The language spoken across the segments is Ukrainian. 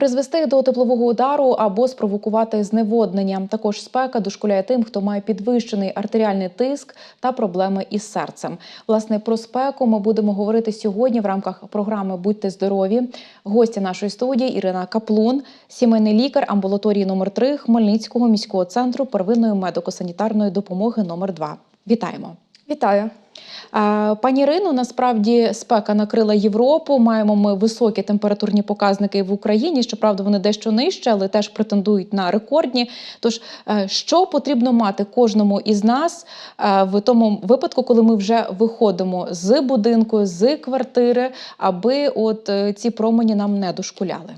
призвести до теплового удару або спровокувати зневоднення. Також спека дошкуляє тим, хто має підвищений артеріальний тиск та проблеми із серцем. Власне, про спеку ми будемо говорити сьогодні в рамках програми Будьте здорові. Гостя нашої студії Ірина Каплун, сімейний лікар амбулаторії номер 3 Хмельницького міського центру первинної медико-санітарної допомоги номер 2 Вітаємо. Вітаю. Пані Ірино, насправді спека накрила Європу. Маємо ми високі температурні показники в Україні. Щоправда, вони дещо нижче, але теж претендують на рекордні. Тож, е, що потрібно мати кожному із нас е, в тому випадку, коли ми вже виходимо з будинку, з квартири, аби от е, ці промені нам не дошкуляли?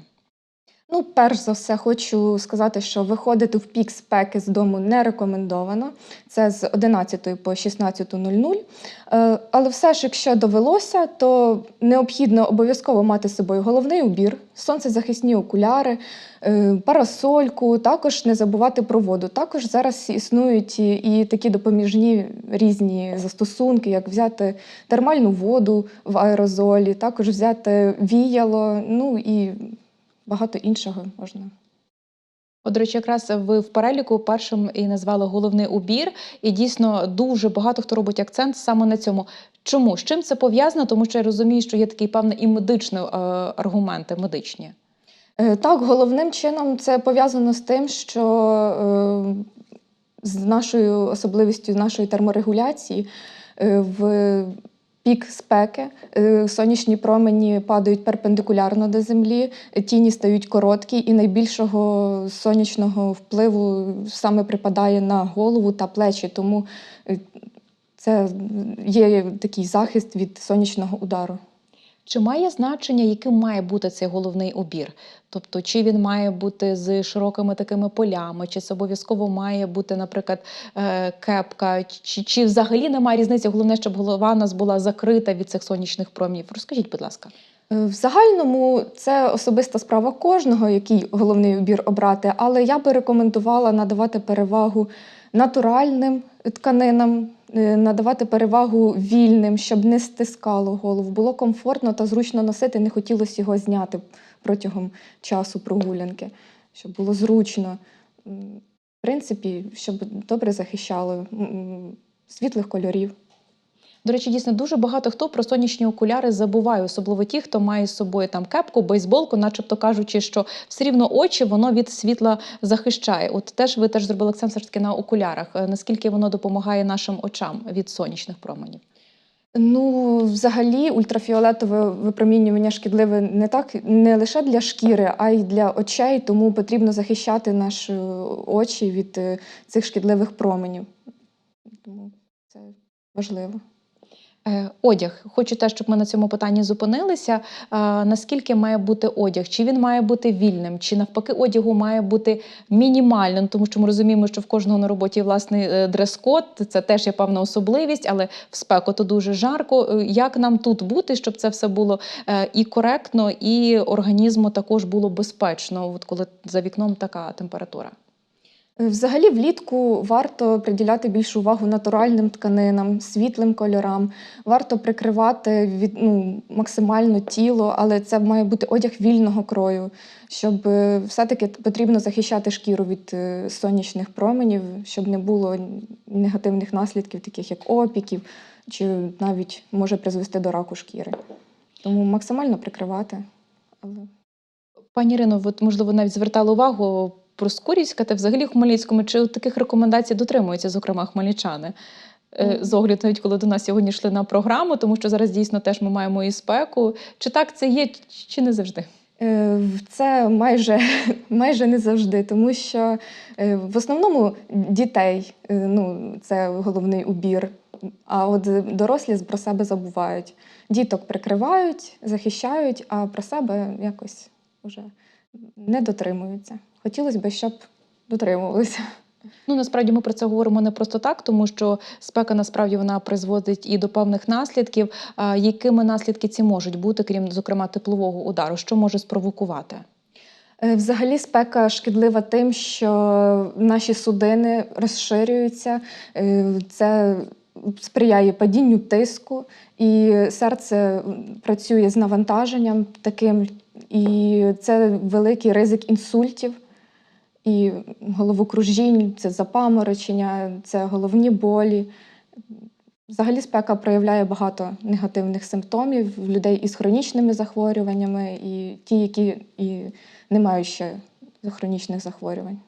Ну, перш за все, хочу сказати, що виходити в пік спеки з дому не рекомендовано. Це з 11 по 16.00. Е, Але все ж, якщо довелося, то необхідно обов'язково мати з собою головний убір, сонцезахисні окуляри, е, парасольку. Також не забувати про воду. Також зараз існують і, такі допоміжні різні застосунки, як взяти термальну воду в аерозолі, також взяти віяло, ну і багато іншого можна. От, до речі, якраз ви в переліку першим і назвали головний убір, і дійсно дуже багато хто робить акцент саме на цьому. Чому? З чим це пов'язано? Тому що я розумію, що є такий певний і медичний е, аргументи медичні. Е, Так, головним чином це пов'язано з тим, що е, з нашою особливістю нашої терморегуляції е, в пік спеки е, сонячні промені падають перпендикулярно до землі, тіні стають короткі, і найбільшого сонячного впливу саме припадає на голову та плечі. Тому е, це є такий захист від сонячного удару. Чи має значення, яким має бути цей головний убір? Тобто, чи він має бути з широкими такими полями, чи це обов'язково має бути, наприклад, е, кепка, чи, чи взагалі немає різниці? Головне, щоб голова у нас була закрита від цих сонячних промінів. Розкажіть, будь ласка. Е, В загальному це особиста справа кожного, який головний убір обрати, але я би рекомендувала надавати перевагу натуральним тканинам, надавати перевагу вільним, щоб не стискало голову. Було комфортно та зручно носити, не хотілося його зняти протягом часу прогулянки, щоб було зручно. В принципі, щоб добре захищало світлих кольорів. До речі, дійсно дуже багато хто про сонячні окуляри забуває, особливо ті, хто має з собою там кепку, бейсболку, начебто кажучи, що все рівно очі воно від світла захищає. От теж ви теж зробили акцент все ж таки на окулярах. Е, Наскільки воно допомагає нашим очам від сонячних променів? Ну, взагалі, ультрафіолетове випромінювання шкідливе не так не лише для шкіри, а й для очей, тому потрібно захищати наші очі від е, цих шкідливих променів. Тому це важливо. Е, Одяг. Хочу теж, щоб ми на цьому питанні зупинилися. Наскільки має бути одяг? Чи він має бути вільним, чи навпаки одягу має бути мінімальним, тому що ми розуміємо, що в кожного на роботі власний е, дрес-код, це теж є певна особливість, але в спеку то дуже жарко. Е, Як нам тут бути, щоб це все було е, і коректно, і організму також було безпечно, от коли за вікном така температура? Взагалі, влітку варто приділяти більшу увагу натуральним тканинам, світлим кольорам. Варто прикривати від ну, максимально тіло, але це має бути одяг вільного крою, щоб е, все-таки потрібно захищати шкіру від е, сонячних променів, щоб не було негативних наслідків, таких як опіків, чи навіть може призвести до раку шкіри. Тому максимально прикривати. Пані Ірино, от, можливо, навіть звертали увагу про Скурівська взагалі в Хмельницькому, чи таких рекомендацій дотримуються, зокрема, хмельничани? Е, З огляду, навіть коли до нас сьогодні йшли на програму, тому що зараз дійсно теж ми маємо і спеку. Чи так це є, чи не завжди? Е, Це майже, майже не завжди, тому що е, в основному дітей ну, це головний убір. А от дорослі про себе забувають. Діток прикривають, захищають, а про себе якось вже не дотримуються. Хотілося б, щоб дотримувалися. Ну насправді ми про це говоримо не просто так, тому що спека насправді вона призводить і до певних наслідків. А якими наслідки ці можуть бути, крім зокрема теплового удару? Що може спровокувати? Е, Взагалі спека шкідлива тим, що наші судини розширюються. Е, Це сприяє падінню тиску, і серце працює з навантаженням таким, і це великий ризик інсультів. І головокружінь, це запаморочення, це головні болі. Взагалі спека проявляє багато негативних симптомів в людей із хронічними захворюваннями, і ті, які і не мають ще хронічних захворювань.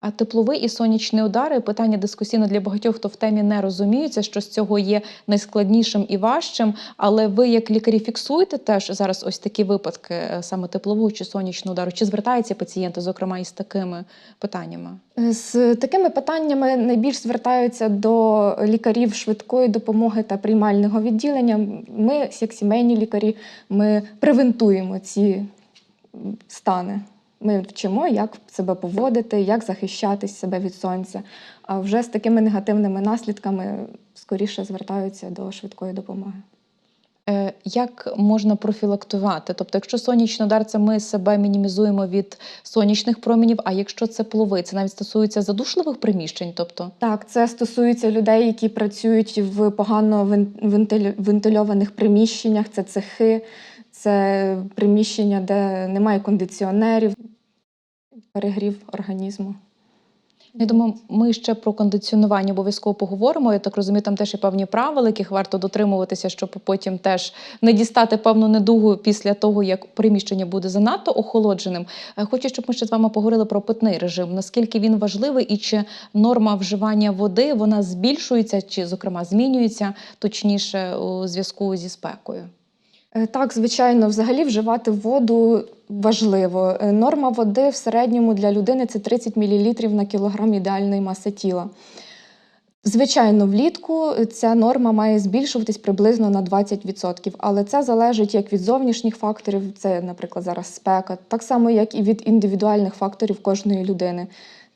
А тепловий і сонячні удари питання дискусійне для багатьох, хто в темі не розуміється, що з цього є найскладнішим і важчим. Але ви, як лікарі, фіксуєте теж зараз ось такі випадки е, саме теплового чи сонячного удару? Чи звертаються пацієнти, зокрема, із такими питаннями? З такими питаннями найбільш звертаються до лікарів швидкої допомоги та приймального відділення. Ми, як сімейні лікарі, ми превентуємо ці стани. Ми вчимо, як себе поводити, як захищати себе від сонця. А вже з такими негативними наслідками скоріше звертаються до швидкої допомоги. Е, Як можна профілактувати? Тобто, якщо сонячний удар, це ми себе мінімізуємо від сонячних промінів, а якщо це плови, це навіть стосується задушливих приміщень, тобто Так, це стосується людей, які працюють в погано вен- вентильованих приміщеннях, це цехи, це приміщення, де немає кондиціонерів, перегрів організму. Я думаю, ми ще про кондиціонування обов'язково поговоримо. Я так розумію, там теж є певні правила, яких варто дотримуватися, щоб потім теж не дістати певну недугу після того, як приміщення буде занадто охолодженим. Е, Хочу, щоб ми ще з вами поговорили про питний режим. Наскільки він важливий і чи норма вживання води вона збільшується, чи, зокрема, змінюється точніше у зв'язку зі спекою? Е, Так, звичайно, взагалі вживати воду важливо. Е, Норма води в середньому для людини це 30 мл на кілограм ідеальної маси тіла. Звичайно, влітку ця норма має збільшуватись приблизно на 20%, але це залежить як від зовнішніх факторів, це, наприклад, зараз спека, так само, як і від індивідуальних факторів кожної людини.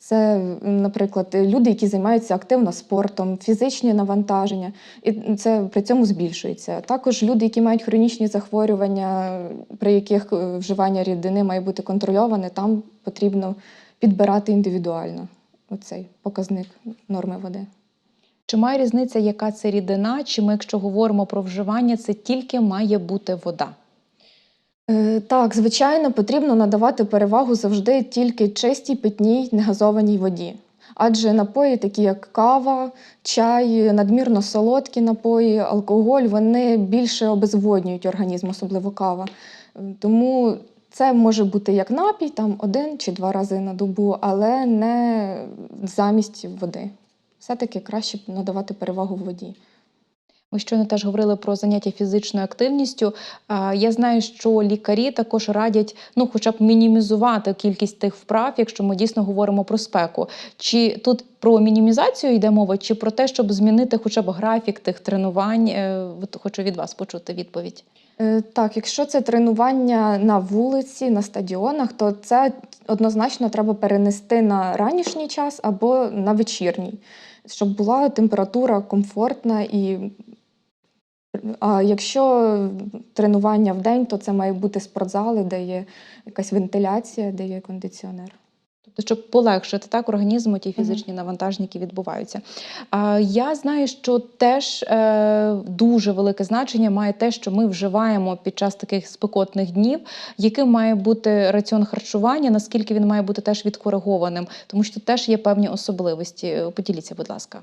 Це, наприклад, люди, які займаються активно спортом, фізичні навантаження, і це при цьому збільшується. Також люди, які мають хронічні захворювання, при яких е, вживання рідини має бути контрольоване, там потрібно підбирати індивідуально оцей показник норми води. Чи має різниця, яка це рідина? Чи ми, якщо говоримо про вживання, це тільки має бути вода? Е, Так, звичайно, потрібно надавати перевагу завжди тільки чистій питній негазованій воді. Адже напої, такі як кава, чай, надмірно солодкі напої, алкоголь, вони більше обезводнюють організм, особливо кава. Тому це може бути як напій, там один чи два рази на добу, але не замість води. Все-таки краще надавати перевагу воді. Ми щойно теж говорили про заняття фізичною активністю. Я знаю, що лікарі також радять ну, хоча б мінімізувати кількість тих вправ, якщо ми дійсно говоримо про спеку. Чи тут про мінімізацію йде мова, чи про те, щоб змінити хоча б графік тих тренувань? Е, Хочу від вас почути відповідь. Е, Так, якщо це тренування на вулиці, на стадіонах, то це однозначно треба перенести на ранішній час або на вечірній, щоб була температура комфортна і. А якщо тренування в день, то це має бути спортзали, де є якась вентиляція, де є кондиціонер. Тобто, щоб полегшити так організму ті фізичні навантаження, які відбуваються. А, я знаю, що теж е, дуже велике значення має те, що ми вживаємо під час таких спекотних днів, яким має бути раціон харчування, наскільки він має бути теж відкоригованим, тому що теж є певні особливості. Поділіться, будь ласка.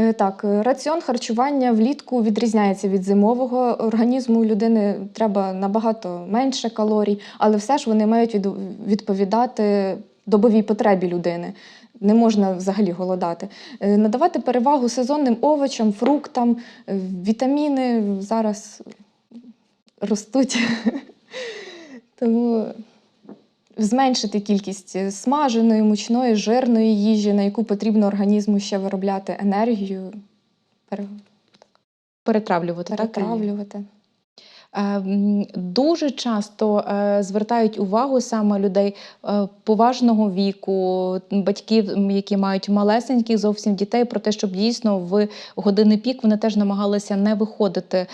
Е, Так, е, раціон харчування влітку відрізняється від зимового. Організму людини треба набагато менше калорій, але все ж вони мають відповідати добовій потребі людини. Не можна взагалі голодати. Е, Надавати перевагу сезонним овочам, фруктам, вітаміни зараз ростуть. Тому зменшити кількість е, смаженої, мучної, жирної їжі, на яку потрібно організму ще виробляти енергію, пере- Перетравлювати, так? перетравлювати. Е, Дуже часто е, звертають увагу саме людей е, поважного віку, батьків, які мають малесеньких зовсім дітей, про те, щоб дійсно в години пік вони теж намагалися не виходити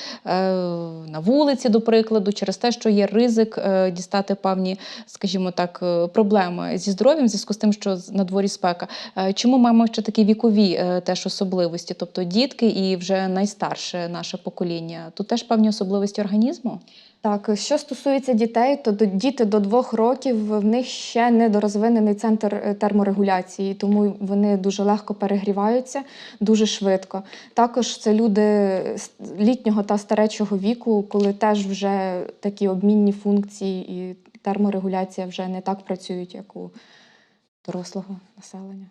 на вулиці, до прикладу, через те, що є ризик дістати певні, скажімо так, проблеми зі здоров'ям зв'язку з тим, що на дворі спека. Чому маємо ще такі вікові теж особливості, тобто дітки і вже найстарше наше покоління? Тут теж певні особливості організму. Так, що стосується дітей, то діти до двох років в них ще недорозвинений центр е, терморегуляції, тому вони дуже легко перегріваються дуже швидко. Також це люди літнього та старечого віку, коли теж вже такі обмінні функції і терморегуляція вже не так працюють, як у дорослого населення.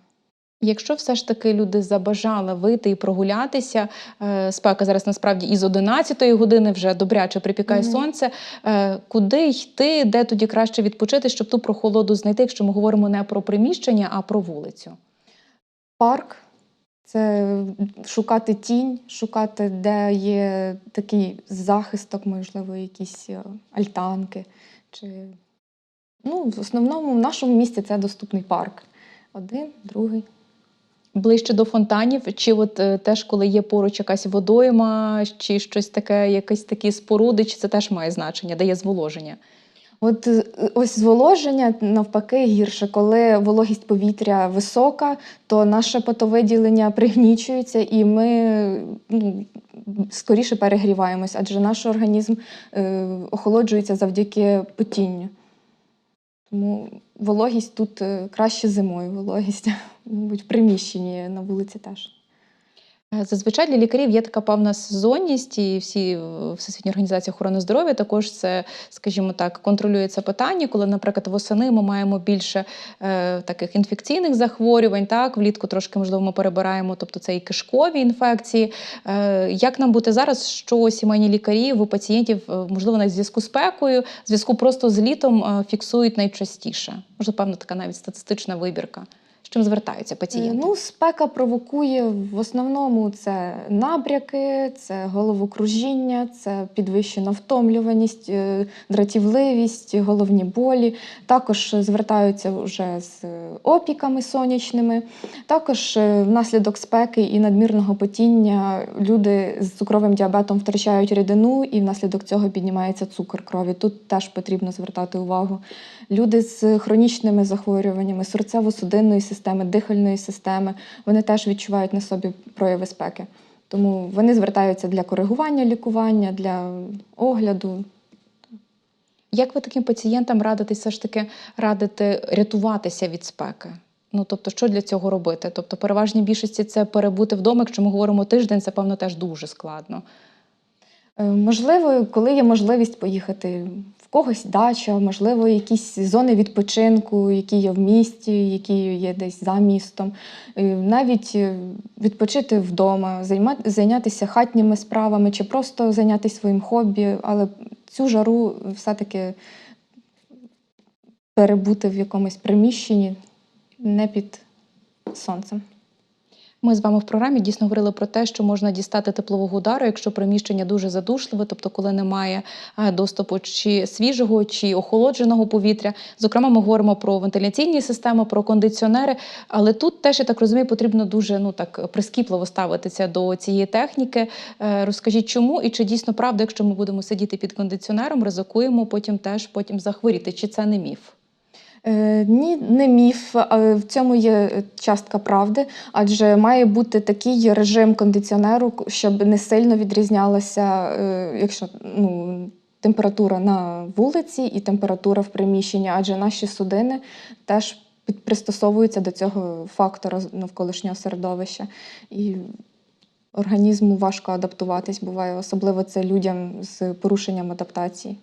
Якщо все ж таки люди забажали вийти і прогулятися, е, спека зараз насправді із 11 години вже добряче припікає Мгм. сонце. е, Куди йти, де тоді краще відпочити, щоб ту прохолоду знайти, якщо ми говоримо не про приміщення, а про вулицю? Парк це шукати тінь, шукати, де є такий захисток, можливо, якісь е, альтанки. Чи... Ну, в основному в нашому місті це доступний парк. Один, другий. Ближче до фонтанів, чи от е, теж коли є поруч якась водойма, чи щось таке, якісь такі споруди, чи це теж має значення, де є зволоження? От е, ось зволоження навпаки гірше. Коли вологість повітря висока, то наше потовиділення пригнічується, і ми ну, скоріше перегріваємось, адже наш організм е, охолоджується завдяки потінню. Тому вологість тут е, краще зимою, вологість, мабуть, в приміщенні на вулиці теж. Е, Зазвичай для лікарів є така певна сезонність, і всі Всесвітня організація охорони здоров'я також це, скажімо так, контролює це питання. Коли, наприклад, восени ми маємо більше е, таких інфекційних захворювань, так влітку трошки можливо ми перебираємо, тобто це і кишкові інфекції. Е, як нам бути зараз, що сімейні лікарі у пацієнтів, е, можливо, в зв'язку з спекою, в зв'язку просто з літом е, фіксують найчастіше? Може, певна така навіть статистична вибірка. З чим звертаються Е, пацієнти? Ну, спека провокує в основному це набряки, це головокружіння, це підвищена втомлюваність, е, дратівливість, головні болі. Також звертаються вже з е, опіками сонячними. Також е, внаслідок спеки і надмірного потіння люди з цукровим діабетом втрачають рідину, і внаслідок цього піднімається цукор крові. Тут теж потрібно звертати увагу. Люди з хронічними захворюваннями серцево-судинної системи, дихальної системи, вони теж відчувають на собі прояви спеки. Тому вони звертаються для коригування лікування, для огляду. Як ви таким пацієнтам радите все ж таки радите рятуватися від спеки? Ну тобто, що для цього робити? Тобто, переважній більшості це перебути вдома. Якщо ми говоримо тиждень, це певно теж дуже складно. Е, Можливо, коли є можливість поїхати в когось дача, можливо, якісь зони відпочинку, які є в місті, які є десь за містом. Навіть е, відпочити вдома, зайнятися хатніми справами чи просто зайнятися своїм хобі, але цю жару все-таки перебути в якомусь приміщенні не під сонцем. Ми з вами в програмі дійсно говорили про те, що можна дістати теплового удару, якщо приміщення дуже задушливе, тобто коли немає е, доступу чи свіжого, чи охолодженого повітря. Зокрема, ми говоримо про вентиляційні системи, про кондиціонери. Але тут теж я так розумію, потрібно дуже ну так прискіпливо ставитися до цієї техніки. Е, Розкажіть, чому і чи дійсно правда, якщо ми будемо сидіти під кондиціонером, ризикуємо потім теж потім захворіти? Чи це не міф? Е, Ні, не міф. але В цьому є е, частка правди, адже має бути такий режим кондиціонеру, щоб не сильно відрізнялася, е, якщо ну, температура на вулиці і температура в приміщенні, адже наші судини теж пристосовуються до цього фактора навколишнього середовища. І організму важко адаптуватись буває, особливо це людям з порушенням адаптації.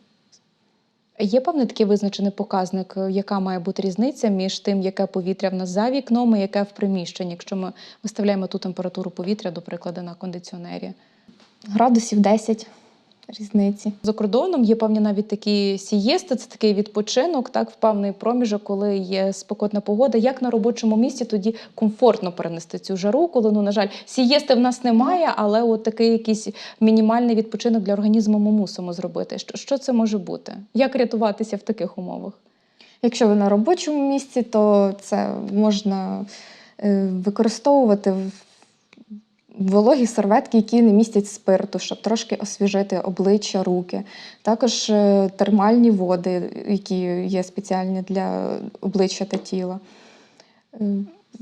Є певний такий визначений показник, е, яка має бути різниця між тим, яке повітря в нас за вікном і яке в приміщенні, якщо ми виставляємо ту температуру повітря, до прикладу, на кондиціонері. Градусів 10 різниці. За кордоном є певні навіть такі сієсти, це такий відпочинок, так, в певний проміжок, коли є спекотна погода. Як на робочому місці тоді комфортно перенести цю жару, коли, ну, на жаль, сієсти в нас немає, але от такий якийсь мінімальний відпочинок для організму ми мусимо зробити. Що, що це може бути? Як рятуватися в таких умовах? Якщо ви на робочому місці, то це можна е, використовувати в- вологі серветки, які не містять спирту, щоб трошки освіжити обличчя, руки. Також е, термальні води, які є спеціальні для обличчя та тіла. Е,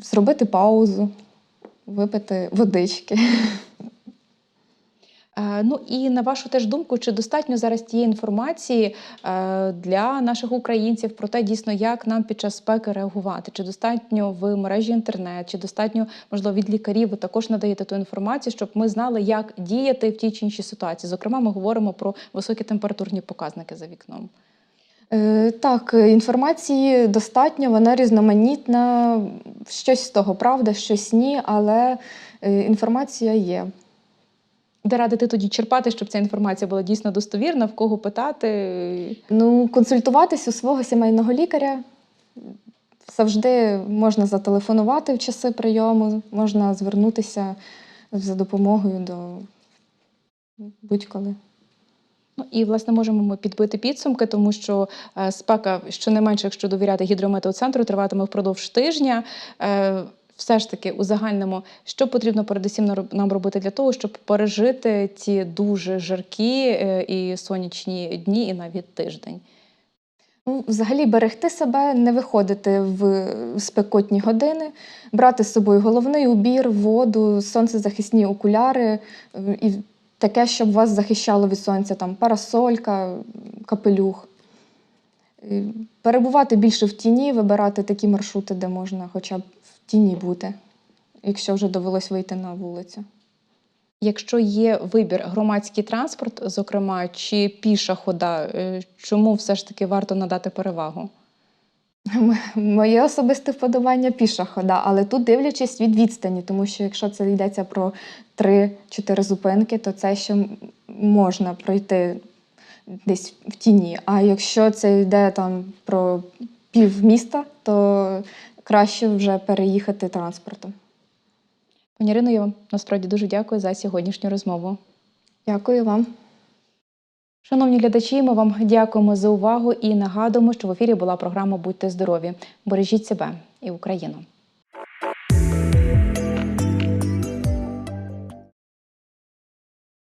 Зробити паузу, випити водички. Е, Ну і на вашу теж думку, чи достатньо зараз тієї інформації е, для наших українців про те, дійсно, як нам під час спеки реагувати? Чи достатньо в мережі інтернет, чи достатньо можливо від лікарів ви також надаєте ту інформацію, щоб ми знали, як діяти в тій чи іншій ситуації? Зокрема, ми говоримо про високі температурні показники за вікном. Е, Так, інформації достатньо, вона різноманітна. Щось з того правда, щось ні, але інформація є. Де радити тоді черпати, щоб ця інформація була дійсно достовірна, в кого питати? Ну, консультуватись у свого сімейного лікаря завжди можна зателефонувати в часи прийому, можна звернутися за допомогою до будь-коли. Ну і власне можемо ми підбити підсумки, тому що е, спека, щонайменше, якщо довіряти гідрометеоцентру, триватиме впродовж тижня. Все ж таки у загальному, що потрібно передусім нам робити для того, щоб пережити ці дуже жаркі е, і сонячні дні, і навіть тиждень. Ну, взагалі берегти себе, не виходити в спекотні години, брати з собою головний убір, воду, сонцезахисні окуляри і таке, щоб вас захищало від сонця, там парасолька, капелюх. Е, Перебувати більше в тіні, вибирати такі маршрути, де можна хоча б тіні бути, якщо вже довелось вийти на вулицю. Якщо є вибір громадський транспорт, зокрема, чи піша хода, е, чому все ж таки варто надати перевагу? Моє особисте вподобання піша хода, але тут дивлячись від відстані, тому що якщо це йдеться про 3-4 зупинки, то це ще можна пройти десь в тіні. А якщо це йде там про пів міста, то краще вже переїхати транспортом. Пані Ірино, я вам насправді дуже дякую за сьогоднішню розмову. Дякую вам. Шановні глядачі, ми вам дякуємо за увагу і нагадуємо, що в ефірі була програма Будьте здорові! Бережіть себе і Україну.